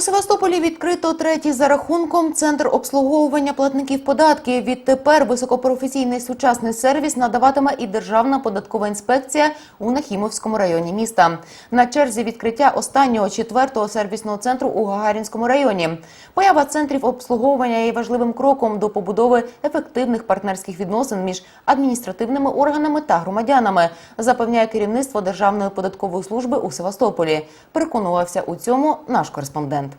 Севастополі відкрито третій за рахунком центр обслуговування платників податків. Відтепер високопрофесійний сучасний сервіс надаватиме і Державна податкова інспекція у Нахімовському районі міста. На черзі відкриття останнього четвертого сервісного центру у Гагарінському районі. Поява центрів обслуговування є важливим кроком до побудови ефективних партнерських відносин між адміністративними органами та громадянами, запевняє керівництво Державної податкової служби у Севастополі. Переконувався у цьому наш кореспондент.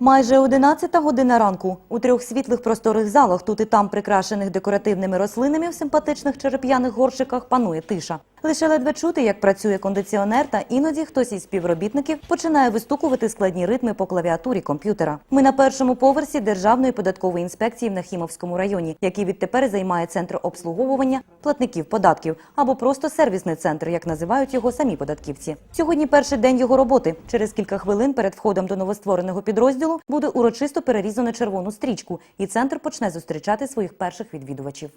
Майже 11 година ранку. У трьох світлих просторих залах, тут і там прикрашених декоративними рослинами в симпатичних череп'яних горщиках, панує тиша. Лише ледве чути, як працює кондиціонер, та іноді хтось із співробітників починає вистукувати складні ритми по клавіатурі комп'ютера. Ми на першому поверсі Державної податкової інспекції в Нахімовському районі, який відтепер займає центр обслуговування платників податків або просто сервісний центр, як називають його самі податківці. Сьогодні перший день його роботи. Через кілька хвилин перед входом до новоствореного підрозділу буде урочисто перерізано червону стрічку, і центр почне зустрічати своїх перших відвідувачів.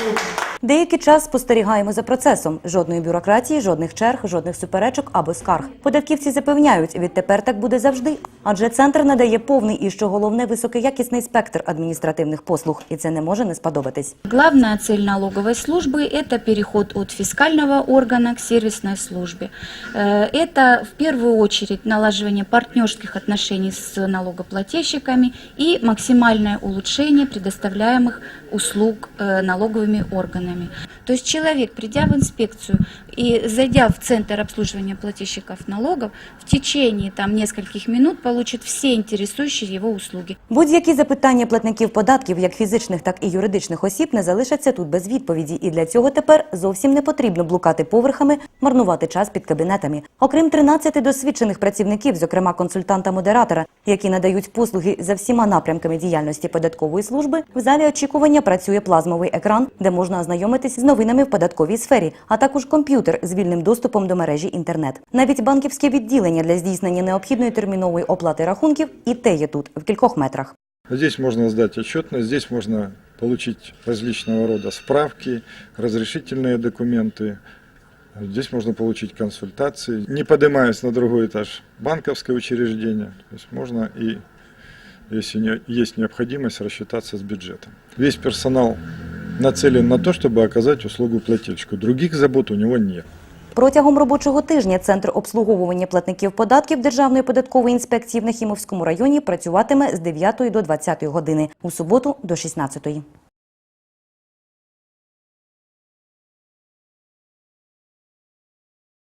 Thank you. Деякий час спостерігаємо за процесом. Жодної бюрократії, жодних черг, жодних суперечок або скарг. Податківці запевняють, відтепер так буде завжди. Адже центр надає повний і що головне високоякісний спектр адміністративних послуг, і це не може не сподобатись. Главная цель налоговой службы – это переход от фискального органа к сервисной службе. Э, Это в первую очередь налаживание партнерских отношений с налогоплательщиками и максимальное улучшение предоставляемых услуг э, налоговыми органами. То есть человек, придя в инспекцию и зайдя в центр обслуживания плательщиков налогов, в течение там, нескольких минут получит все интересующие его услуги. Будь-які запитання платників податків, як фізичних, так і юридичних осіб, не залишаться тут без відповіді, і для цього тепер зовсім не потрібно блукати поверхами, марнувати час під кабінетами. Окрім 13 досвідчених працівників, зокрема консультанта-модератора, які надають послуги за всіма напрямками діяльності податкової служби, в залі очікування працює плазмовий екран, де можна ознайомитись з новинами в податковій сфері, а також комп'ютер з вільним доступом до мережі інтернет. Навіть банківське відділення для здійснення необхідної термінової оплати рахунків і те є тут в кількох метрах. Здесь можно сдать отчетность, здесь можно получить различного рода справки, разрешительные документы. Здесь можно получить консультации, не поднимаясь на другой этаж банковское учреждение. То есть можно и, если не- есть необходимость, рассчитаться с бюджетом. Весь персонал нацелен на то, чтобы оказать услугу плательщику. Других забот у него нет. Протягом робочого тижня Центр обслуговування платників податків Державної податкової інспекції в Нахімовському районі працюватиме з 9 до 20 години, у суботу до 16.